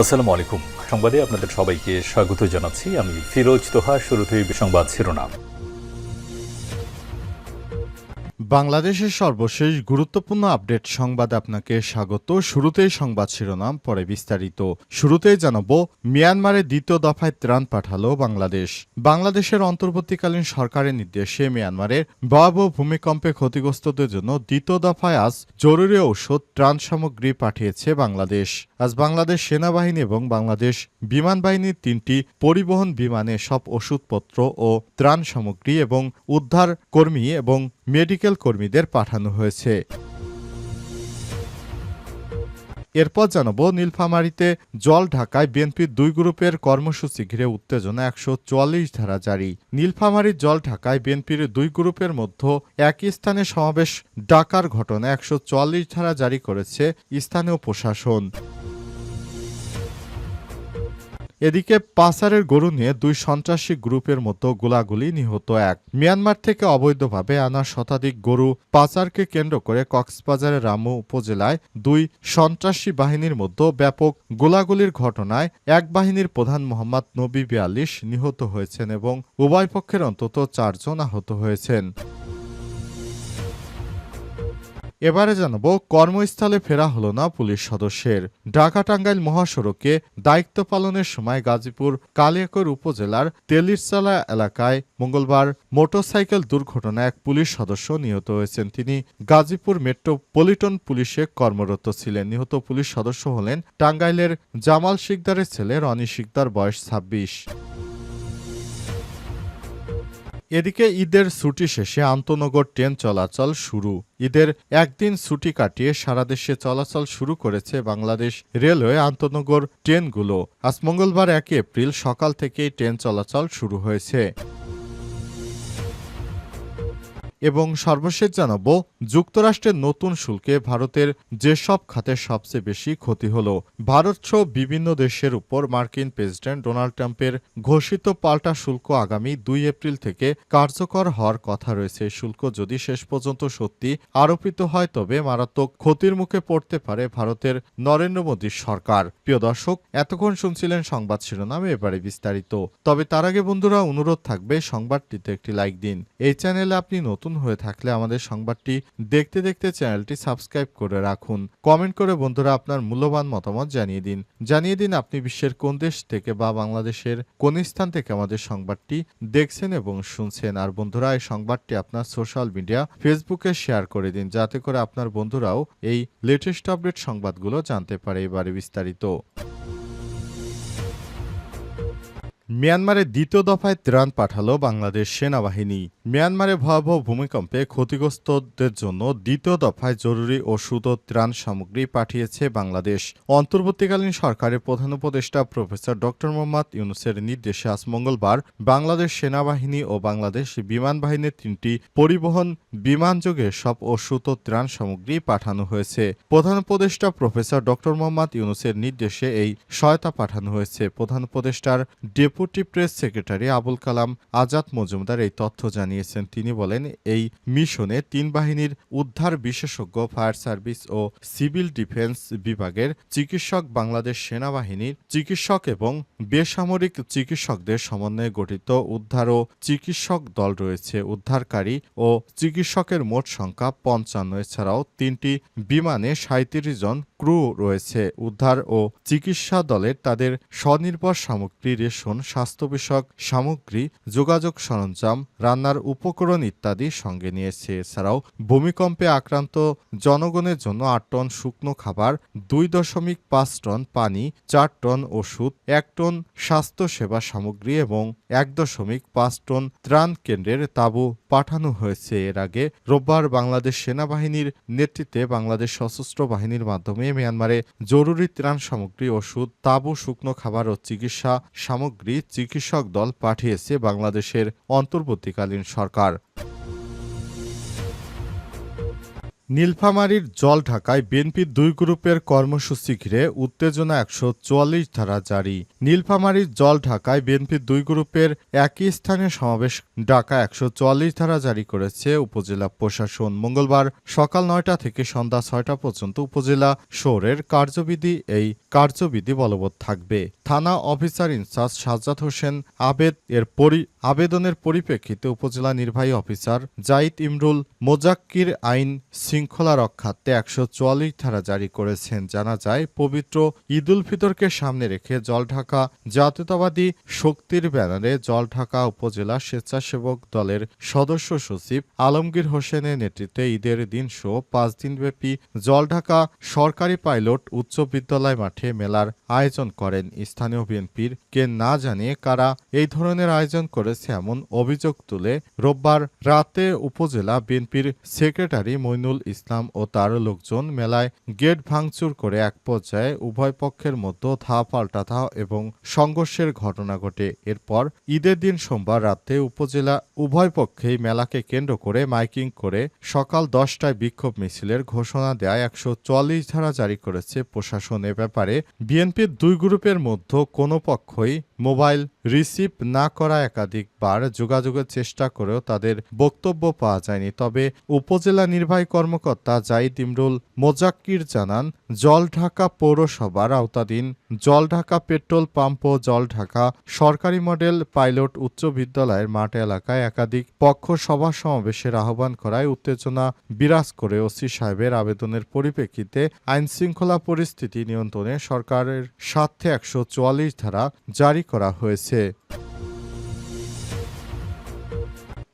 আসসালামু আলাইকুম সংবাদে আপনাদের সবাইকে স্বাগত জানাচ্ছি। আমি ফিরোজ তোহা, শুরুতেই সংবাদ শিরোনাম। বাংলাদেশের সর্বশেষ গুরুত্বপূর্ণ আপডেট সংবাদ আপনাকে স্বাগত। শুরুতেই সংবাদ শিরোনাম, পরে বিস্তারিত। শুরুতেই জানাব, মিয়ানমারে দ্বিতীয় দফায় ত্রাণ পাঠালো বাংলাদেশ। বাংলাদেশের অন্তর্বর্তীকালীন সরকারের নির্দেশে মিয়ানমারের ভয়াবহ ভূমিকম্পে ক্ষতিগ্রস্তদের জন্য দ্বিতীয় দফায় আজ জরুরি ঔষধ, ত্রাণ সামগ্রী পাঠিয়েছে বাংলাদেশ। আজ বাংলাদেশ সেনাবাহিনী এবং বাংলাদেশ বিমান বাহিনীর তিনটি পরিবহন বিমানে সব ওষুধপত্র ও ত্রাণ সামগ্রী এবং উদ্ধার কর্মী এবং মেডিকেল কর্মীদের পাঠানো হয়েছে। এরপর জানাব, নীলফামারীতে জল ঢাকায় বিএনপির দুই গ্রুপের কর্মসূচি ঘিরে উত্তেজনা একশো চুয়াল্লিশ ধারা জারি। নীলফামারীর জল ঢাকায় বিএনপির দুই গ্রুপের মধ্যে একই স্থানে সমাবেশ। ডাকার ঘটনা একশো চুয়াল্লিশ ধারা জারি করেছে স্থানীয় প্রশাসন। এদিকে পাসারের গরু নিয়ে দুই সন্ত্রাসী গ্রুপের মতো গোলাগুলি নিহত এক। মিয়ানমার থেকে অবৈধভাবে আনা শতাধিক গরু পাচারকে কেন্দ্র করে কক্সবাজারের রামু উপজেলায় দুই সন্ত্রাসী বাহিনীর মধ্যে ব্যাপক গোলাগুলির ঘটনায় এক বাহিনীর প্রধান মোহাম্মদ নবী বিয়াল্লিশ নিহত হয়েছেন এবং উভয় পক্ষের অন্তত চারজন আহত হয়েছেন। এবারে জানাব, কর্মস্থলে ফেরা হলো না পুলিশ সদস্যের। ঢাকা টাঙ্গাইল মহাসড়কে দায়িত্ব পালনের সময় গাজীপুর কালিয়াকৈর উপজেলার তেলিরচালা এলাকায় মঙ্গলবার মোটরসাইকেল দুর্ঘটনায় এক পুলিশ সদস্য নিহত হয়েছেন। তিনি গাজীপুর মেট্রোপলিটন পুলিশে কর্মরত ছিলেন। নিহত পুলিশ সদস্য হলেন টাঙ্গাইলের জামাল শিকদারের ছেলে রনি শিকদার, বয়স ছাব্বিশ। এদিকে ঈদের ছুটি শেষে আন্তনগর ট্রেন চলাচল শুরু। ঈদের একদিন ছুটি কাটিয়ে সারা দেশে চলাচল শুরু করেছে বাংলাদেশ রেলওয়ে আন্তনগর ট্রেনগুলো। আজ মঙ্গলবার এক এপ্রিল সকাল থেকেই ট্রেন চলাচল শুরু হয়েছে। এবং সর্বশেষ জানাব, যুক্তরাষ্ট্রের নতুন শুল্কে ভারতের যেসব খাতে সবচেয়ে বেশি ক্ষতি হল, ভারত সহ বিভিন্ন দেশের উপর মার্কিন প্রেসিডেন্ট ডোনাল্ড ট্রাম্পের ঘোষিত পাল্টা শুল্ক আগামী দুই এপ্রিল থেকে কার্যকর হওয়ার কথা রয়েছে। শুল্ক যদি শেষ পর্যন্ত সত্যি আরোপিত হয়, তবে মারাত্মক ক্ষতির মুখে পড়তে পারে ভারতের নরেন্দ্র মোদীর সরকার। প্রিয় দর্শক, এতক্ষণ শুনছিলেন সংবাদ শিরোনামে, এবারে বিস্তারিত। তবে তার আগে বন্ধুরা, অনুরোধ থাকবে, সংবাদটিতে একটি লাইক দিন। এই চ্যানেলে আপনি নতুন হয়ে থাকলে আমাদের সংবাদটি দেখতে দেখতে চ্যানেলটি সাবস্ক্রাইব করে রাখুন। কমেন্ট করে বন্ধুরা আপনার মূল্যবান মতামত জানিয়ে দিন। জানিয়ে দিন আপনি বিশ্বের কোন দেশ থেকে বা বাংলাদেশের কোন স্থান থেকে আমাদের সংবাদটি দেখছেন এবং শুনছেন। আর বন্ধুরা, এই সংবাদটি আপনার সোশ্যাল মিডিয়া, ফেসবুকে শেয়ার করে দিন, যাতে করে আপনার বন্ধুরাও এই লেটেস্ট আপডেট সংবাদগুলো জানতে পারে এবারে বিস্তারিত। মিয়ানমারে দ্বিতীয় দফায় ত্রাণ পাঠালো বাংলাদেশ সেনাবাহিনী। মিয়ানমারে ভয়াবহ ভূমিকম্পে ক্ষতিগ্রস্তদের জন্য দ্বিতীয় দফায় জরুরি ওষুধ ও ত্রাণ সামগ্রী পাঠিয়েছে বাংলাদেশ। অন্তর্বর্তীকালীন সরকারের প্রধান উপদেষ্টা প্রফেসর ড. মোহাম্মদ ইউনুসের নির্দেশে আজ মঙ্গলবার বাংলাদেশ সেনাবাহিনী ও বাংলাদেশ বিমান বাহিনীর তিনটি পরিবহন বিমানযোগে সব ওষুধ ও ত্রাণ সামগ্রী পাঠানো হয়েছে। প্রধান উপদেষ্টা প্রফেসর ড. মোহাম্মদ ইউনুসের নির্দেশে এই সহায়তা পাঠানো হয়েছে। প্রধান উপদেষ্টার deputy press secretary Abul Kalam Azad Majumder এই তথ্য জানিয়েছেন। তিনি বলেন, এই মিশনে তিন বাহিনীর উদ্ধার বিশেষজ্ঞ, ফায়ার সার্ভিস ও সিভিল ডিফেন্স বিভাগের চিকিৎসক, বাংলাদেশ সেনাবাহিনীর চিকিৎসক এবং বেসামরিক চিকিৎসকদের সমন্বয়ে গঠিত উদ্ধার ও চিকিৎসক দল রয়েছে। উদ্ধারকারী ও চিকিৎসকের মোট সংখ্যা পঞ্চান্ন। এছাড়াও তিনটি বিমানে সাঁত্রিশ জন ক্রু রয়েছে। উদ্ধার ও চিকিৎসা দলের তাদের স্বনির্ভর সামগ্রী রেশন স্বাস্থ্য বিষয়ক সামগ্রী, যোগাযোগ সরঞ্জাম, রান্নার উপকরণ ইত্যাদি সঙ্গে নিয়েছে। এছাড়াও ভূমিকম্পে আক্রান্ত জনগণের জন্য আট টন শুকনো খাবার, দুই দশমিক পাঁচ টন পানি, চার টন ওষুধ, এক টন স্বাস্থ্য সেবা সামগ্রী এবং এক দশমিক পাঁচ টন ত্রাণ কেন্দ্রের তাঁবু পাঠানো হয়েছে। এর আগে রোববার বাংলাদেশ সেনাবাহিনীর নেতৃত্বে বাংলাদেশ সশস্ত্র বাহিনীর মাধ্যমে মিয়ানমারে জরুরি ত্রাণ সামগ্রী, ওষুধ, তাঁবু, শুকনো খাবার ও চিকিৎসা সামগ্রী চিকিৎসক দল পাঠিয়েছে বাংলাদেশের অন্তর্বর্তীকালীন সরকার। নীলফামারীর জল ঢাকায় বিএনপির দুই গ্রুপের কর্মসূচি ঘিরে উত্তেজনা একশো চুয়াল্লিশ ধারা জারি। নীলফামারীর জল ঢাকায় বিএনপির দুই গ্রুপের একই স্থানে সমাবেশ। ডাকা একশো চুয়াল্লিশ ধারা জারি করেছে উপজেলা প্রশাসন। মঙ্গলবার সকাল নয়টা থেকে সন্ধ্যা ছয়টা পর্যন্ত উপজেলা শহরের কার্যবিধি এই কার্যবিধি বলবৎ থাকবে। থানা officer in charge Sajjad Hossain আবেদ এর পরি আবেদনের পরিপ্রেক্ষিতে উপজেলা নির্বাহী অফিসার জাইদ ইমরুল মোজাক্কির আইন শৃঙ্খলা রক্ষার্থে একশো চুয়াল্লিশ ধারা জারি করেছেন। জানা যায়, পবিত্র ঈদুল ফিতরকে সামনে রেখে জলঢাকা জাতীয়তাবাদী শক্তির ব্যানারে জলঢাকা উপজেলা স্বেচ্ছাসেবক দলের সদস্য সচিব আলমগীর হোসেনের নেতৃত্বে ঈদের দিন সহ পাঁচ দিনব্যাপী জলঢাকা সরকারি পাইলট উচ্চ বিদ্যালয় মাঠে মেলার আয়োজন করেন। স্থানীয় বিএনপির কে না জানিয়ে কারা এই ধরনের আয়োজন করেছে এমন অভিযোগ তুলে রোববার রাতে উপজেলা বিএনপির সেক্রেটারি মইনুল ইসলাম ও তার লোকজন মেলায় গেট ভাঙচুর করে এক পর্যায়ে উভয় পক্ষের মধ্যে ধা পাল্টা ধা এবং সংঘর্ষের ঘটনা ঘটে। এরপর ঈদের দিন সোমবার রাতে উপজেলা উভয় পক্ষেই মেলাকে কেন্দ্র করে মাইকিং করে সকাল দশটায় বিক্ষোভ মিছিলের ঘোষণা দেয় একশো চুয়াল্লিশ ধারা জারি করেছে প্রশাসন। এ ব্যাপারে বিএনপির দুই গ্রুপের মধ্যে কোনো পক্ষই মোবাইল রিসিভ না করা একাধিকবার যোগাযোগের চেষ্টা করেও তাদের বক্তব্য পাওয়া যায়নি। তবে উপজেলা নির্বাহী কর্মকর্তা জাইদ ইমরুল মোজাক্কির জানান জল ঢাকা পৌরসভার আওতাধীন জলঢাকা পেট্রোল পাম্প ও জলঢাকা সরকারি মডেল পাইলট উচ্চ বিদ্যালয়ের মাঠ এলাকায় একাধিক পক্ষ সভা সমাবেশের আহ্বান করায় উত্তেজনা বিরাজ করে ওসি সাহেবের আবেদনের পরিপ্রেক্ষিতে আইনশৃঙ্খলা পরিস্থিতি নিয়ন্ত্রণে সরকারের স্বার্থে একশো চুয়াল্লিশ ধারা জারি করা হয়েছে।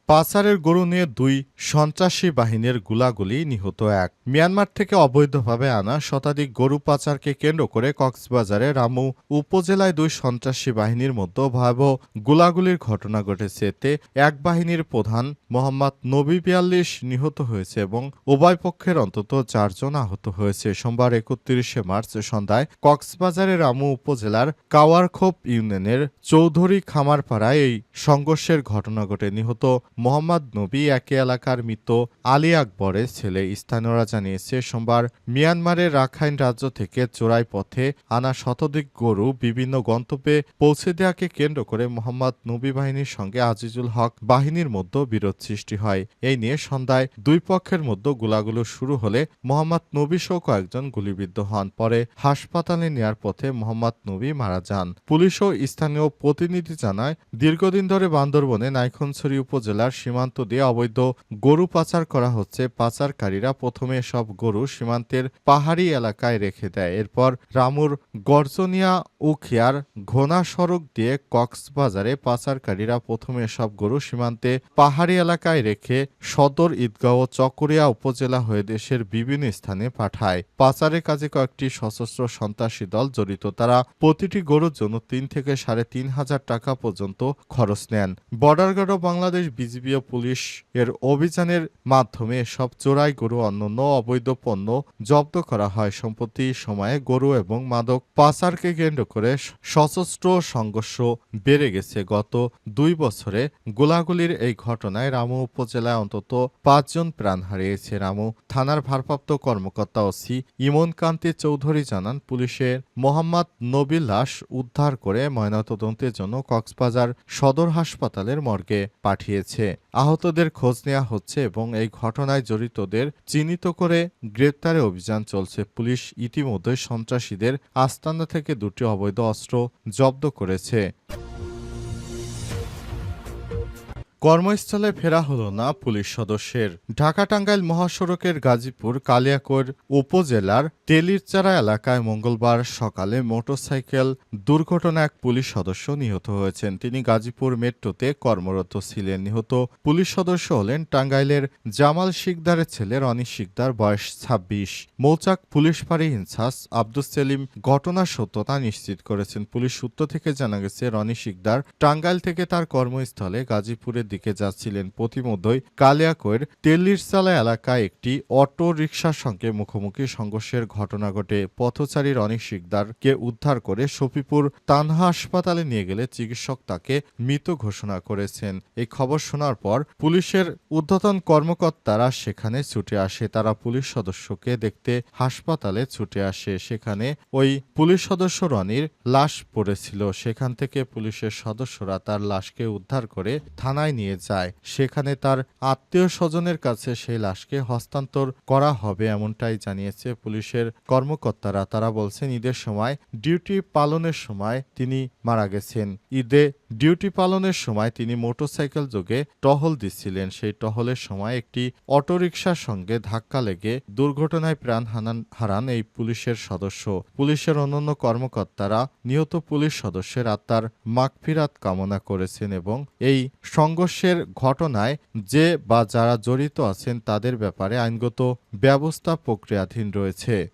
পাচারের গরু নিয়ে দুই সন্ত্রাসী বাহিনীর গুলাগুলি নিহত এক। মিয়ানমার থেকে অবৈধভাবে আনা শতাধিক গরু পাচারকে কেন্দ্র করে কক্সবাজারে রামু উপজেলায় দুই সন্ত্রাসী বাহিনীর মধ্যে ভয়াবহ গুলাগুলির ঘটনা ঘটেছে। এতে এক বাহিনীর প্রধান মোহাম্মদ নবী বিয়াল্লিশ নিহত হয়েছে এবং উভয় পক্ষের অন্তত চারজন আহত হয়েছে। সোমবার একত্রিশে মার্চ সন্ধ্যায় কক্সবাজারের রামু উপজেলার কাওয়ারখোপ ইউনিয়নের চৌধুরী খামারপাড়ায় এই সংঘর্ষের ঘটনা ঘটে। নিহত মোহাম্মদ নবী একই এলাকার মৃত আলী আকবরের ছেলে। স্থানীয়রা জানিয়েছে, সোমবার মিয়ানমারের রাখাইন রাজ্য থেকে চোরাই পথে আনা শতাধিক গরু বিভিন্ন গন্তব্যে পৌঁছে দেওয়াকে কেন্দ্র করে মোহাম্মদ নবী বাহিনীর সঙ্গে আজিজুল হক বাহিনীর মধ্যে বিরোধ সৃষ্টি হয়। এই নিয়ে সন্ধ্যায় দুই পক্ষের মধ্যে গোলাগুলো শুরু হলে মোহাম্মদ নবী সহ কয়েকজন গুলিবিদ্ধ হন। পরে হাসপাতালে নেয়ার পথে মোহাম্মদ নবী মারা যান। পুলিশ ও স্থানীয় প্রতিনিধি জানায়, দীর্ঘদিন ধরে বান্দরবনে নাইখনছড়ি উপজেলার সীমান্ত দিয়ে অবৈধ গরু পাচার করা হচ্ছে। পাচারকারীরা প্রথমে সব গরু সীমান্তের পাহাড়ি এলাকায় রেখে দেয়। এরপর রামুর গর্জনিয়া উখিয়ার ঘোনা সড়ক দিয়ে কক্সবাজারে পাচারকারীরা প্রথমে সব গরু সীমান্তে পাহাড়ি এলাকায় রেখে সদর ঈদগাঁও চকরিয়া উপজেলা হয়ে দেশের বিভিন্ন স্থানে পাঠায়। পাচারের কাজে কয়েকটি সশস্ত্র সন্ত্রাসী দল জড়িত। তারা প্রতিটি গরুর জন্য তিন থেকে সাড়ে তিন হাজার টাকা পর্যন্ত খরচ নেন। Border guard of Bangladesh BGB O police এর অভিযানের মাধ্যমে সব চোরাই গরু অন্যান্য অবৈধ পণ্য জব্দ করা হয়। সম্প্রতি সময়ে গরু এবং মাদক পাচারকে কেন্দ্র করে সশস্ত্র সংঘর্ষ বেড়ে গেছে। গত দুই বছরে গোলাগুলির এই ঘটনায় রামু উপজেলায় অন্তত পাঁচজন প্রাণ হারিয়েছে। রামু থানার ভারপ্রাপ্ত কর্মকর্তা ওসি ইমন কান্তি চৌধুরী জানান, পুলিশের মোহাম্মদ নবী লাশ উদ্ধার করে ময়নাতদন্তের জন্য কক্সবাজার সদর হাসপাতালের মর্গে পাঠিয়েছে। আহতদের খোঁজ নেওয়া হচ্ছে এবং এই ঘটনায় জড়িতদের চিহ্নিত করে গ্রেপ্তারে অভিযান চলছে। পুলিশ ইতিমধ্যে সন্ত্রাসীদের আস্তানা থেকে দুটি অবৈধ অস্ত্র জব্দ করেছে। কর্মস্থলে ফেরা হলো না পুলিশ সদস্যের। ঢাকা টাঙ্গাইল মহাসড়কের গাজীপুর কালিয়াকৈর উপজেলার তেলিরচারা এলাকায় মঙ্গলবার সকালে মোটরসাইকেল দুর্ঘটনা এক পুলিশ সদস্য নিহত হয়েছেন। তিনি গাজীপুর মেট্রোতে কর্মরত ছিলেন। নিহত পুলিশ সদস্য হলেন টাঙ্গাইলের জামাল শিকদারের ছেলে রনি শিকদার, বয়স ছাব্বিশ। মৌচাক পুলিশ ফাঁড়ি ইনচার্জ আব্দুস সেলিম ঘটনার সত্যতা নিশ্চিত করেছেন। পুলিশ সূত্র থেকে জানা গেছে, রনি শিকদার টাঙ্গাইল থেকে তার কর্মস্থলে গাজীপুরের দিকে যাচ্ছিলেন প্রতিমধ্যই কালিয়াকৈর তেলিরচালা এলাকায় একটি অটো রিকশার সঙ্গে মুখোমুখি সংঘর্ষের ঘটনা ঘটে। পথচারী রনিক শিকদারকে উদ্ধার করে শফিপুর তানহা হাসপাতালে নিয়ে গেলে চিকিৎসক তাকে মৃত ঘোষণা করেছেন। এই খবর শোনার পর পুলিশের ঊর্ধ্বতন কর্মকর্তারা সেখানে ছুটে আসে। তারা পুলিশ সদস্যকে দেখতে হাসপাতালে ছুটে আসে। সেখানে ওই পুলিশ সদস্য রনির লাশ পড়েছিল। সেখান থেকে পুলিশের সদস্যরা তার লাশকে উদ্ধার করে থানায় নিয়ে যায়। সেখানে তার আত্মীয় স্বজনের কাছে সেই লাশকে হস্তান্তর করা হবে এমনটাই জানিয়েছে পুলিশের কর্মকর্তারা। তারা বলছেন, ঈদের সময়, ডিউটি পালনের সময় তিনি মারা গেছেন। ঈদে ডিউটি পালনের সময় তিনি মোটরসাইকেল যোগে টহল দিচ্ছিলেন। সেই টহলের সময় একটি অটোরিকশার সঙ্গে ধাক্কা লেগে দুর্ঘটনায় প্রাণ হানান হারান এই পুলিশের সদস্য। পুলিশের অন্যান্য কর্মকর্তারা নিহত পুলিশ সদস্যের আত্মার মাগফিরাত কামনা করেছেন এবং এই সংঘর্ষের ঘটনায় যে বা যারা জড়িত আছেন তাদের ব্যাপারে আইনগত ব্যবস্থা প্রক্রিয়াধীন রয়েছে।